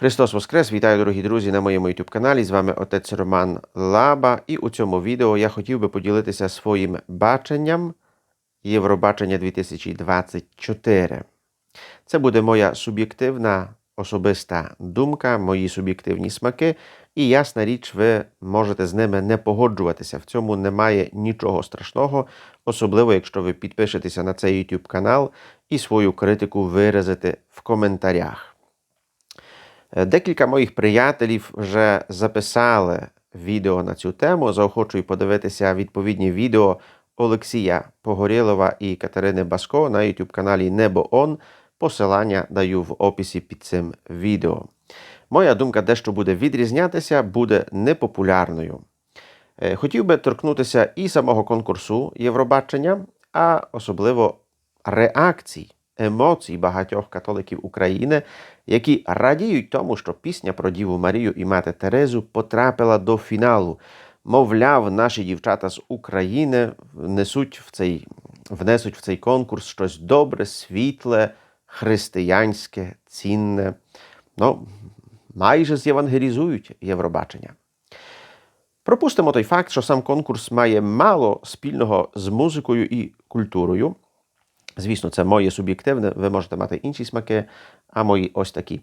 Христос Воскрес! Вітаю, дорогі друзі, на моєму YouTube каналі. З вами отець Роман Лаба. І у цьому відео я хотів би поділитися своїм баченням Євробачення 2024. Це буде моя суб'єктивна особиста думка, мої суб'єктивні смаки. І ясна річ, ви можете з ними не погоджуватися. В цьому немає нічого страшного, особливо якщо ви підпишетеся на цей YouTube канал і свою критику виразите в коментарях. Е, Декілька моїх приятелів вже записали відео на цю тему. Заохочую подивитися відповідні відео Олексія Погорєлова і Катерини Баско на YouTube каналі Небо Он. Посилання даю в описі під цим відео. Моя думка дещо буде відрізнятися, буде непопулярною. Е, Хотів би торкнутися і самого конкурсу Євробачення, а особливо реакцій, емоцій багатьох католиків України, які радіють тому, що пісня про Діву Марію і Мати Терезу потрапила до фіналу. Мовляв, наші дівчата з України внесуть в цей, внесуть в цей конкурс щось добре, світле, християнське, цінне. Ну, майже зєвангелізують Євробачення. Пропустимо той факт, що сам конкурс має мало спільного з музикою і культурою. Звісно, це моє суб'єктивне, ви можете мати інші смаки, а мої ось такі.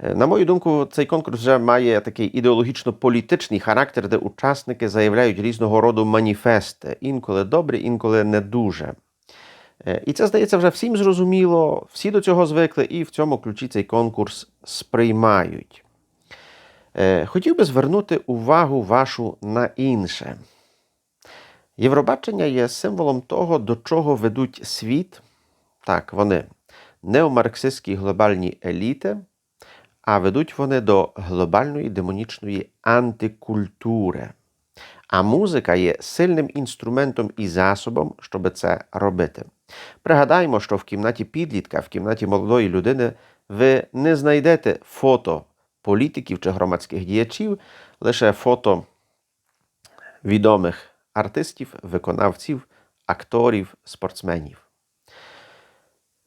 Е, На мою думку, цей конкурс вже має такий ідеологічно-політичний характер, де учасники заявляють різного роду маніфести, інколи добрі, інколи не дуже. Е, І це, здається, вже всім зрозуміло, всі до цього звикли, і в цьому ключі цей конкурс сприймають. Е, Хотів би звернути увагу вашу на інше. Євробачення є символом того, до чого ведуть світ. Так, вони неомарксистські глобальні еліти, а ведуть вони до глобальної демонічної антикультури. А музика є сильним інструментом і засобом, щоб це робити. Пригадаємо, що в кімнаті підлітка, в кімнаті молодої людини ви не знайдете фото політиків чи громадських діячів, лише фото відомих артистів, виконавців, акторів, спортсменів.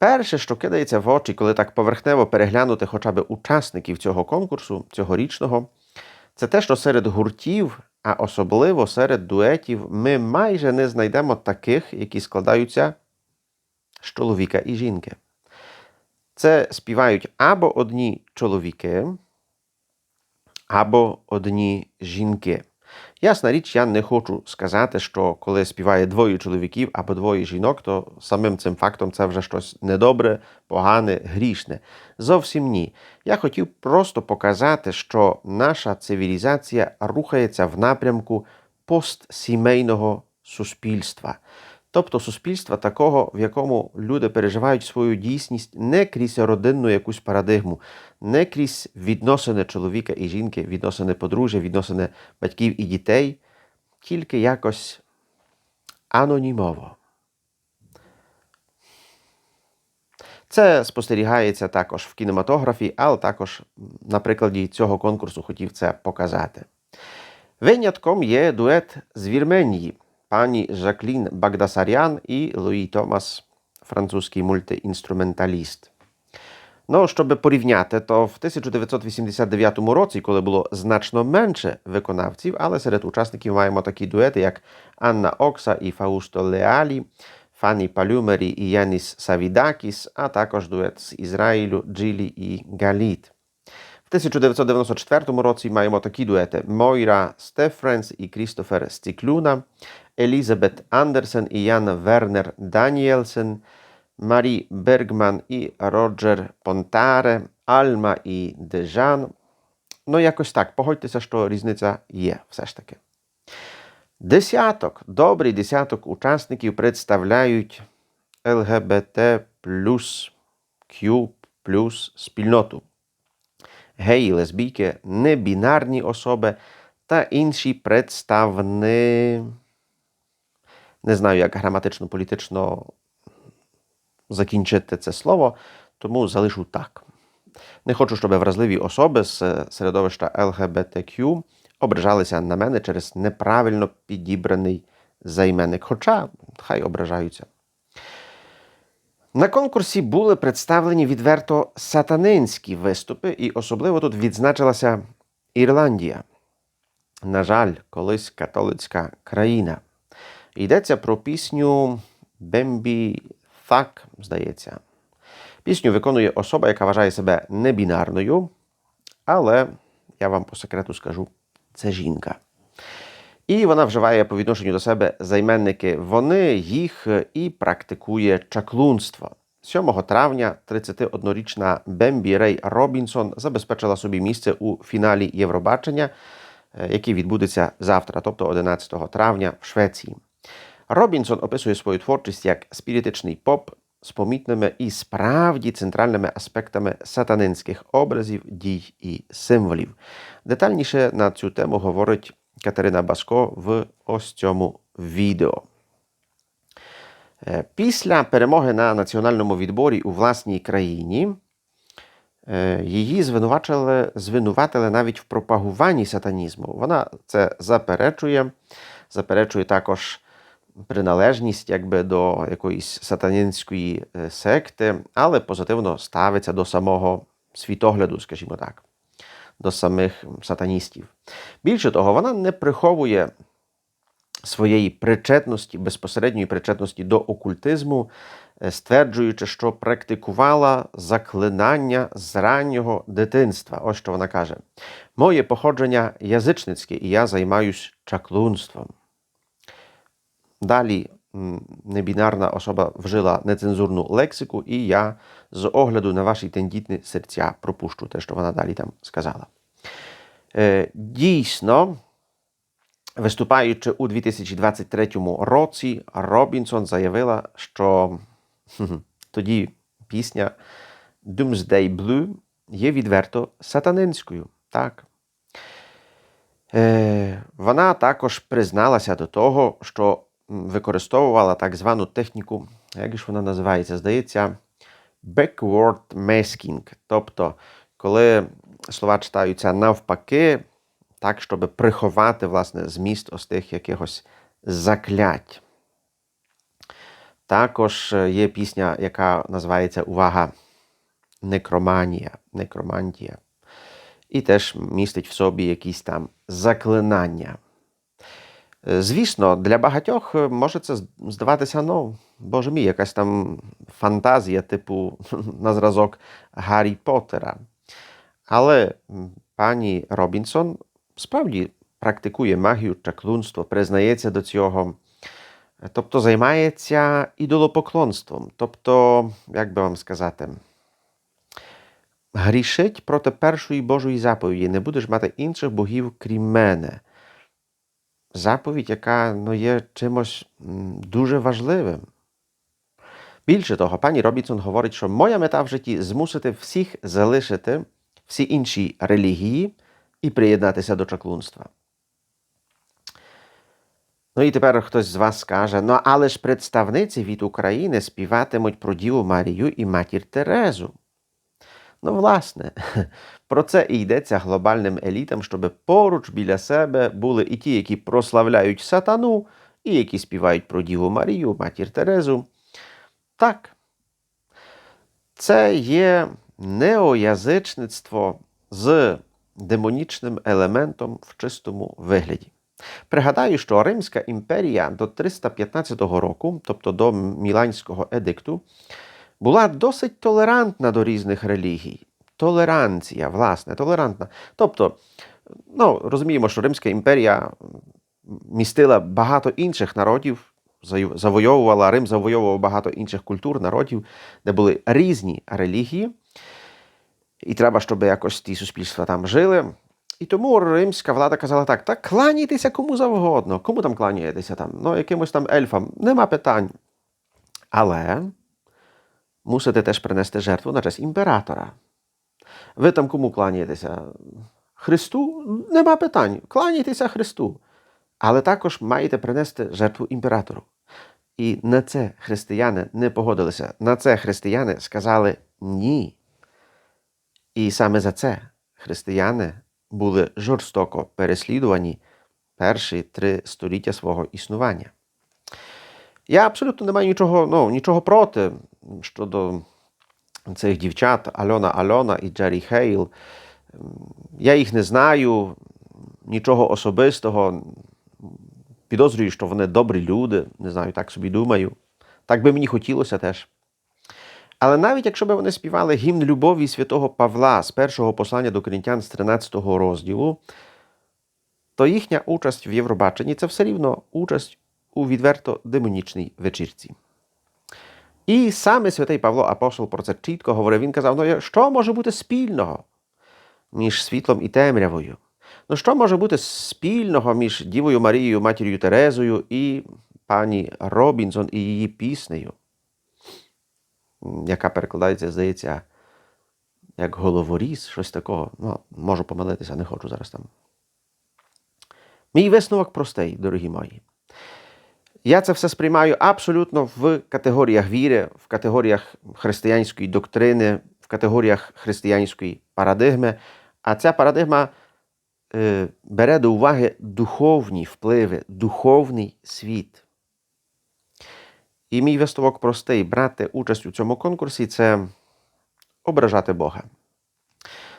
Перше, що кидається в очі, коли так поверхнево переглянути хоча б учасників цього конкурсу цьогорічного, це те, що серед гуртів, а особливо серед дуетів, ми майже не знайдемо таких, які складаються з чоловіка і жінки. Це співають або одні чоловіки, або одні жінки. Ясна річ, я не хочу сказати, що коли співає двоє чоловіків або двоє жінок, то самим цим фактом це вже щось недобре, погане, грішне. Зовсім ні. Я хотів просто показати, що наша цивілізація рухається в напрямку постсімейного суспільства. Тобто суспільства такого, в якому люди переживають свою дійсність не крізь родинну якусь парадигму, не крізь відносини чоловіка і жінки, відносини подружжя, відносини батьків і дітей, тільки якось анонімово. Це спостерігається також в кінематографі, але також на прикладі цього конкурсу хотів це показати. Винятком є дует з Вірменії пані Жаклін Багдасарян і Луї Томас, французький мультиінструменталіст. Ну, щоб порівняти, то в 1989 році, коли було значно менше виконавців, але серед учасників маємо такі дуети, як Анна Окса і Фаусто Леалі, Фані Палюмері і Яніс Савідакіс, а також дует з Ізраїлю Джилі і Галіт. В 1994 році маємо такі дуети Мойра Стефренс і Крістофер Стіклюна, Елізабет Андерсен і Ян Вернер Даніелсен, Марі Бергман і Роджер Понтаре, Альма і Дежан. Ну, якось так, погодьтеся, що різниця є все ж таки. Десяток, добрий десяток учасників представляють ЛГБТ плюс Q спільноту. Геї, лесбійки, небінарні особи та інші представни. Не знаю, як граматично-політично закінчити це слово, тому залишу так. Не хочу, щоб вразливі особи з середовища LGBTQ ображалися на мене через неправильно підібраний займенник. Хоча хай ображаються. На конкурсі були представлені відверто сатанинські виступи, і особливо тут відзначилася Ірландія. На жаль, колись католицька країна. Йдеться про пісню Бембі Thак, здається. Пісню виконує особа, яка вважає себе небінарною, але я вам по секрету скажу, це жінка. І вона вживає по відношенню до себе займенники вони, їх і практикує чаклунство. 7 травня 31-річна Бембі Рей Робінсон забезпечила собі місце у фіналі Євробачення, е, який відбудеться завтра, тобто 11 травня в Швеції. Робінсон описує свою творчість як спіритичний поп з помітними і справді центральними аспектами сатанинських образів, дій і символів. Детальніше на цю тему говорить Катерина Баско в ось цьому відео. Після перемоги на національному відборі у власній країні її звинувачили, звинуватили навіть в пропагуванні сатанізму. Вона це заперечує, заперечує також приналежність якби, до якоїсь сатанінської е, секти, але позитивно ставиться до самого світогляду, скажімо так, до самих сатаністів. Більше того, вона не приховує своєї причетності, безпосередньої причетності до окультизму, е, стверджуючи, що практикувала заклинання з раннього дитинства. Ось що вона каже: Моє походження язичницьке, і я займаюсь чаклунством. Далі небінарна особа вжила нецензурну лексику, і я з огляду на ваші тендітні серця пропущу те, що вона далі там сказала. Е, Дійсно, виступаючи у 2023 році, Робінсон заявила, що тоді пісня Doomsday Blue є відверто сатанинською. Так. Е, Вона також призналася до того, що використовувала так звану техніку, як ж вона називається? Здається, backward masking. Тобто, коли слова читаються навпаки, так, щоб приховати власне зміст ось тих якихось заклять. Також е, є пісня, яка називається Увага Некроманія. Некромантія. І теж містить в собі якісь там заклинання. Е, Звісно, для багатьох е, може це здаватися, ну, боже мій, якась там фантазія, типу на зразок Гаррі Поттера. Але пані Робінсон справді практикує магію, чаклунство, признається до цього. Тобто займається ідолопоклонством. Тобто, як би вам сказати, грішить проти першої Божої заповіді. Не будеш мати інших богів, крім мене. Заповідь, яка ну, є чимось дуже важливим. Більше того, пані Робінсон говорить, що моя мета в житті змусити всіх залишити всі інші релігії і приєднатися до чаклунства. Ну і тепер хтось з вас скаже: ну але ж представниці від України співатимуть про Діву Марію і матір Терезу. Ну, власне, про це і йдеться глобальним елітам, щоб поруч біля себе були і ті, які прославляють сатану, і які співають про Діву Марію, матір Терезу. Так. Це є неоязичництво з демонічним елементом в чистому вигляді. Пригадаю, що Римська імперія до 315 року, тобто до Міланського едикту, була досить толерантна до різних релігій. Толеранція, власне, толерантна. Тобто, ну, розуміємо, що Римська імперія містила багато інших народів, завойовувала, Рим завойовував багато інших культур, народів, де були різні релігії. І треба, щоб якось ті суспільства там жили. І тому римська влада казала так: так кланяйтеся кому завгодно. Кому там кланяєтеся там? Ну, якимось там ельфам, нема питань. Але мусите теж принести жертву на честь імператора. Ви там кому кланяєтеся? Христу? Нема питань. Кланяйтеся Христу. Але також маєте принести жертву імператору. І на це християни не погодилися. На це християни сказали ні. І саме за це християни були жорстоко переслідувані перші три століття свого існування. Я абсолютно не маю нічого, ну, нічого проти щодо цих дівчат Альона Альона і Джері Хейл. Я їх не знаю, нічого особистого. Підозрюю, що вони добрі люди, не знаю, так собі думаю. Так би мені хотілося теж. Але навіть якщо б вони співали гімн любові святого Павла з першого послання до Корінтян з 13 розділу, то їхня участь в Євробаченні це все рівно участь у відверто демонічній вечірці. І саме святий Павло Апостол про це чітко говорив. Він казав: ну що може бути спільного між світлом і темрявою? Ну що може бути спільного між Дівою Марією, матір'ю Терезою і пані Робінсон і її піснею, яка перекладається, здається, як головоріз, щось такого. Ну, можу помилитися, не хочу зараз там. Мій висновок простий, дорогі мої. Я це все сприймаю абсолютно в категоріях віри, в категоріях християнської доктрини, в категоріях християнської парадигми. А ця парадигма е, бере до уваги духовні впливи, духовний світ. І мій висновок простий: брати участь у цьому конкурсі це ображати Бога.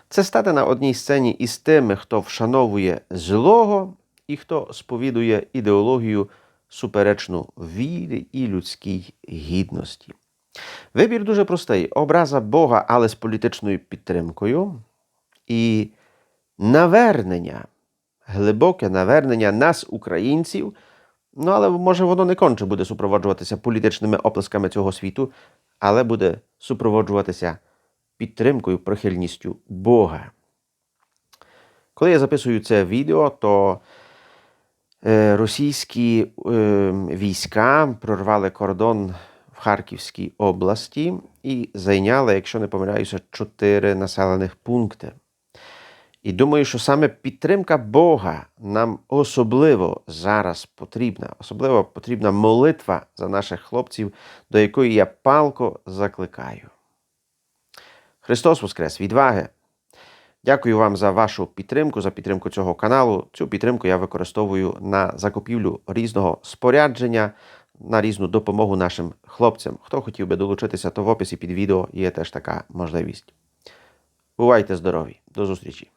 Це стати на одній сцені із тими, хто вшановує злого і хто сповідує ідеологію суперечну вірі і людській гідності. Вибір дуже простий: образа Бога, але з політичною підтримкою, і навернення, глибоке навернення нас, українців. Ну, але може воно не конче буде супроводжуватися політичними оплесками цього світу, але буде супроводжуватися підтримкою, прихильністю Бога. Коли я записую це відео, то російські е, війська прорвали кордон в Харківській області і зайняли, якщо не помиляюся, чотири населених пункти. І думаю, що саме підтримка Бога нам особливо зараз потрібна. Особливо потрібна молитва за наших хлопців, до якої я палко закликаю. Христос Воскрес! Відваги! Дякую вам за вашу підтримку, за підтримку цього каналу. Цю підтримку я використовую на закупівлю різного спорядження, на різну допомогу нашим хлопцям. Хто хотів би долучитися, то в описі під відео є теж така можливість. Бувайте здорові! До зустрічі!